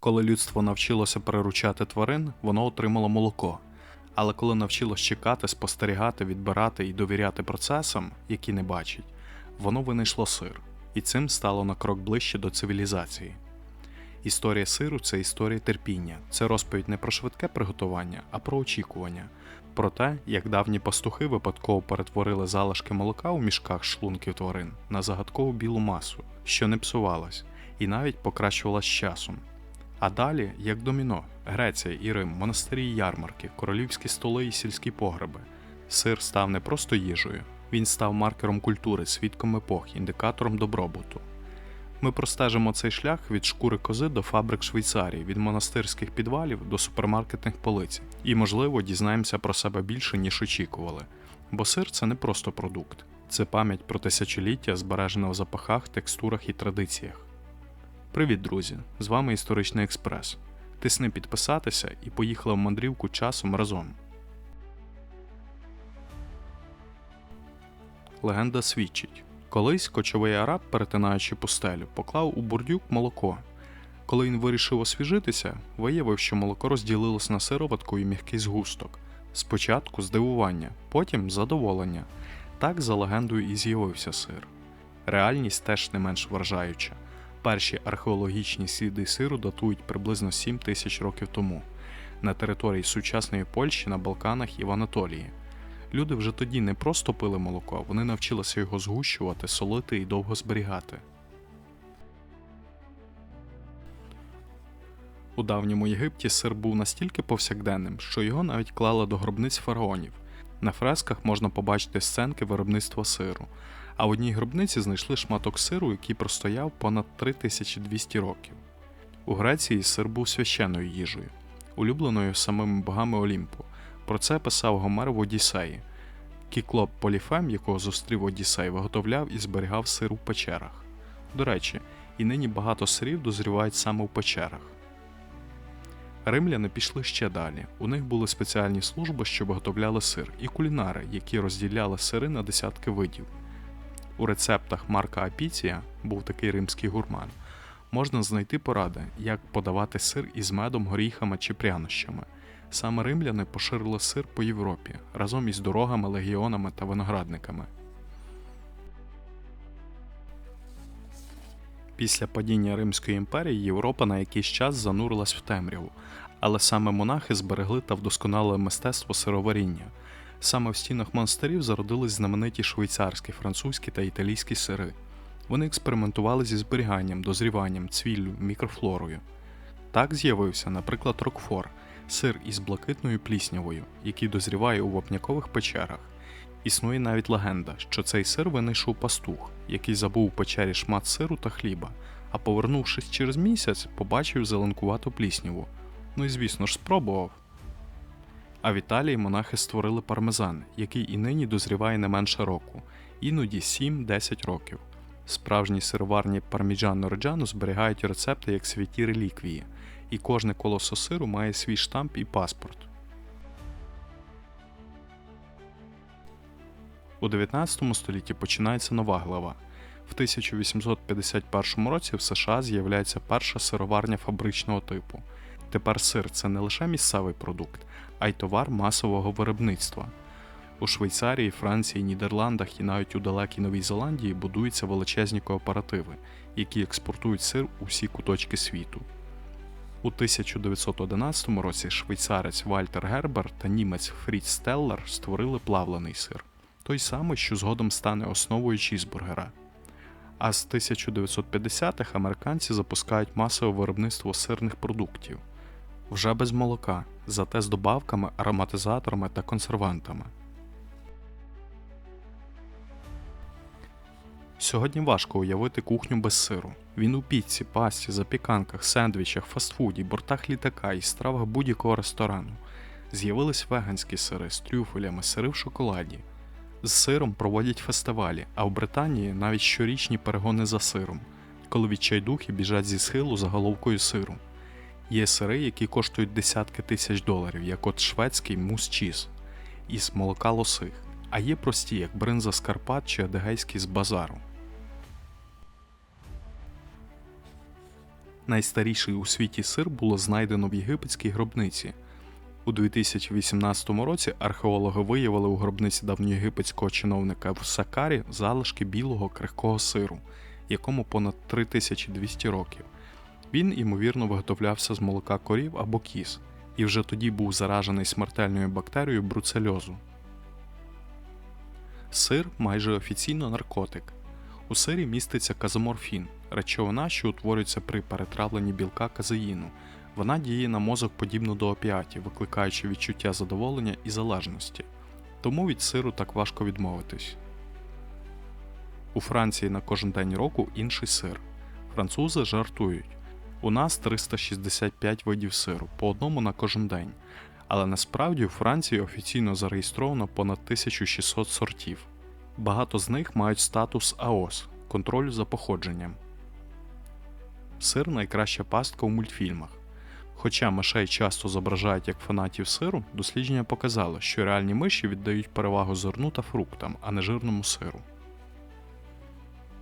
Коли людство навчилося приручати тварин, воно отримало молоко. Але коли навчилось чекати, спостерігати, відбирати і довіряти процесам, які не бачить, воно винайшло сир, і цим стало на крок ближче до цивілізації. Історія сиру це історія терпіння, це розповідь не про швидке приготування, а про очікування, про те, як давні пастухи випадково перетворили залишки молока у мішках шлунків тварин на загадкову білу масу, що не псувалась, і навіть покращувалась часом. А далі, як доміно, Греція і Рим, монастирі і ярмарки, королівські столи і сільські погреби. Сир став не просто їжею, він став маркером культури, свідком епох, індикатором добробуту. Ми простежимо цей шлях від шкури кози до фабрик Швейцарії, від монастирських підвалів до супермаркетних полиць, і, можливо, дізнаємося про себе більше, ніж очікували. Бо сир це не просто продукт, це пам'ять про тисячоліття, збережена в запахах, текстурах і традиціях. Привіт, друзі! З вами Історичний Експрес. Тисни підписатися і поїхали в мандрівку часом разом. Легенда свідчить: колись кочовий араб, перетинаючи пустелю, поклав у бурдюк молоко. Коли він вирішив освіжитися, виявив, що молоко розділилось на сироватку і м'який згусток. Спочатку здивування, потім задоволення. Так за легендою і з'явився сир. Реальність теж не менш вражаюча. Перші археологічні сліди сиру датують приблизно 7 тисяч років тому на території сучасної Польщі на Балканах і в Анатолії. Люди вже тоді не просто пили молоко, вони навчилися його згущувати, солити і довго зберігати. У давньому Єгипті сир був настільки повсякденним, що його навіть клали до гробниць фараонів. На фресках можна побачити сценки виробництва сиру, а в одній гробниці знайшли шматок сиру, який простояв понад 3200 років. У Греції сир був священною їжею, улюбленою самими богами Олімпу. Про це писав Гомер в Одіссеї. Кіклоп Поліфем, якого зустрів Одіссей, виготовляв і зберігав сир у печерах. До речі, і нині багато сирів дозрівають саме в печерах. Римляни пішли ще далі. У них були спеціальні служби, що виготовляли сир, і кулінари, які розділяли сири на десятки видів. У рецептах Марка Апіція був такий римський гурман. Можна знайти поради, як подавати сир із медом, горіхами чи прянощами. Саме римляни поширили сир по Європі разом із дорогами, легіонами та виноградниками. Після падіння Римської імперії Європа на якийсь час занурилась в темряву, але саме монахи зберегли та вдосконалили мистецтво сироваріння. Саме в стінах монастирів зародились знамениті швейцарські, французькі та італійські сири. Вони експериментували зі зберіганням, дозріванням, цвіллю, мікрофлорою. Так з'явився, наприклад, Рокфор, сир із блакитною пліснявою, який дозріває у вапнякових печерах. Існує навіть легенда, що цей сир винайшов пастух, який забув у печері шмат сиру та хліба, а повернувшись через місяць, побачив зеленкувату плісняву. Ну і звісно ж спробував. А в Італії монахи створили пармезан, який і нині дозріває не менше року, іноді 7-10 років. Справжні сироварні парміджано реджану зберігають рецепти як святі реліквії, і кожне колосо сиру має свій штамп і паспорт. У 19 столітті починається нова глава. В 1851 році в США з'являється перша сироварня фабричного типу. Тепер сир це не лише місцевий продукт, а й товар масового виробництва. У Швейцарії, Франції, Нідерландах і навіть у далекій Новій Зеландії будуються величезні кооперативи, які експортують сир у всі куточки світу. У 1911 році швейцарець Вальтер Гербер та німець Фріц Стеллер створили плавлений сир, той самий, що згодом стане основою чізбургера. А з 1950-х американці запускають масове виробництво сирних продуктів вже без молока, зате з добавками, ароматизаторами та консервантами. Сьогодні важко уявити кухню без сиру. Він у піці, пасті, запіканках, сендвічах, фастфуді, бортах літака і стравах будь-якого ресторану. З'явились веганські сири з трюфелями, сири в шоколаді. З сиром проводять фестивалі, а в Британії навіть щорічні перегони за сиром, коли відчайдухи біжать зі схилу за головкою сиру. Є сири, які коштують десятки тисяч доларів, як от шведський мус-чіз із молока лосих, а є прості, як бринза з Карпат чи адегейський з базару. Найстаріший у світі сир було знайдено в єгипетській гробниці. У 2018 році археологи виявили у гробниці давньоєгипетського чиновника в Сакарі залишки білого крихкого сиру, якому понад 3200 років. Він, ймовірно, виготовлявся з молока корів або кіз, і вже тоді був заражений смертельною бактерією бруцельозу. Сир майже офіційно наркотик. У сирі міститься казоморфін, речовина, що утворюється при перетравленні білка казеїну. Вона діє на мозок подібно до опіатів, викликаючи відчуття задоволення і залежності. Тому від сиру так важко відмовитись. У Франції на кожен день року інший сир. Французи жартують. У нас 365 видів сиру, по одному на кожен день. Але насправді у Франції офіційно зареєстровано понад 1600 сортів. Багато з них мають статус АОС контролю за походженням. Сир найкраща пастка у мультфільмах. Хоча мишей часто зображають як фанатів сиру, дослідження показали, що реальні миші віддають перевагу зерну та фруктам, а не жирному сиру.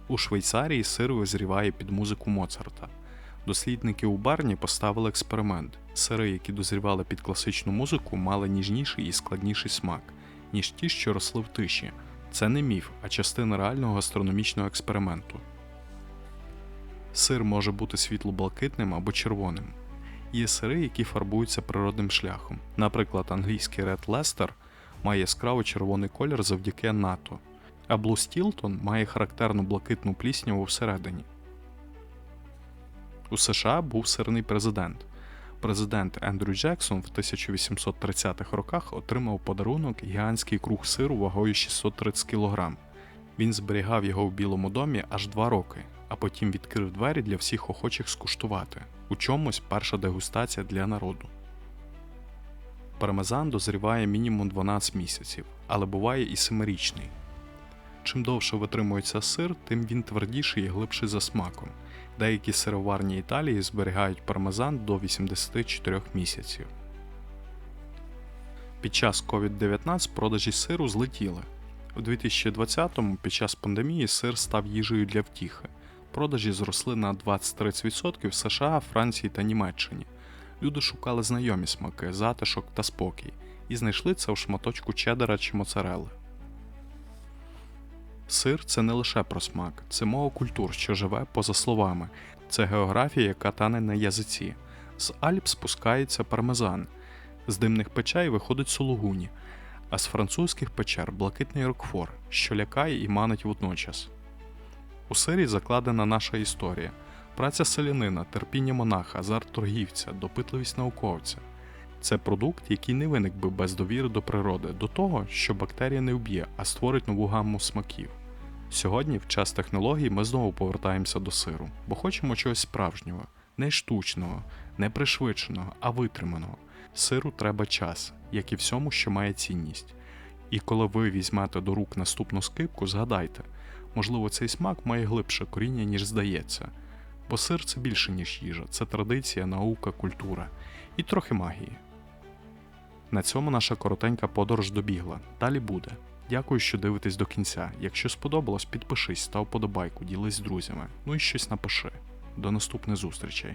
У Швейцарії сир визріває під музику Моцарта. Дослідники у Барні поставили експеримент. Сири, які дозрівали під класичну музику, мали ніжніший і складніший смак, ніж ті, що росли в тиші. Це не міф, а частина реального гастрономічного експерименту. Сир може бути світло-блакитним або червоним. Є сири, які фарбуються природним шляхом. Наприклад, англійський Red Leicester має яскраво червоний колір завдяки НАТО, а Blue Stilton має характерну блакитну плісняву всередині. У США був сирний президент. Президент Ендрю Джексон в 1830-х роках отримав подарунок гігантський круг сиру вагою 630 кг. Він зберігав його в Білому домі аж два роки, а потім відкрив двері для всіх охочих скуштувати. У чомусь перша дегустація для народу. Пармезан дозріває мінімум 12 місяців, але буває і семирічний. Чим довше витримується сир, тим він твердіший і глибший за смаком. Деякі сироварні Італії зберігають пармезан до 84 місяців. Під час COVID-19 продажі сиру злетіли. У 2020-му під час пандемії сир став їжею для втіхи. Продажі зросли на 20-30% в США, Франції та Німеччині. Люди шукали знайомі смаки, затишок та спокій, і знайшли це у шматочку чеддера чи моцарели. Сир це не лише про смак, це мова культур, що живе поза словами, це географія, яка тане на язиці. З Альп спускається пармезан, з димних печей виходить сулугуні, а з французьких печер блакитний рокфор, що лякає і манить водночас. У сирі закладена наша історія, праця селянина, терпіння монаха, азарт торгівця, допитливість науковця. Це продукт, який не виник би без довіри до природи, до того, що бактерія не вб'є, а створить нову гамму смаків. Сьогодні, в час технологій, ми знову повертаємося до сиру, бо хочемо чогось справжнього, не штучного, не пришвидшеного, а витриманого. Сиру треба час, як і всьому, що має цінність. І коли ви візьмете до рук наступну скипку, згадайте, можливо, цей смак має глибше коріння, ніж здається. Бо сир це більше, ніж їжа, це традиція, наука, культура і трохи магії. На цьому наша коротенька подорож добігла. Далі буде. Дякую, що дивитесь до кінця. Якщо сподобалось, підпишись, став подобайку, ділись з друзями. Ну і щось напиши. До наступних зустрічей.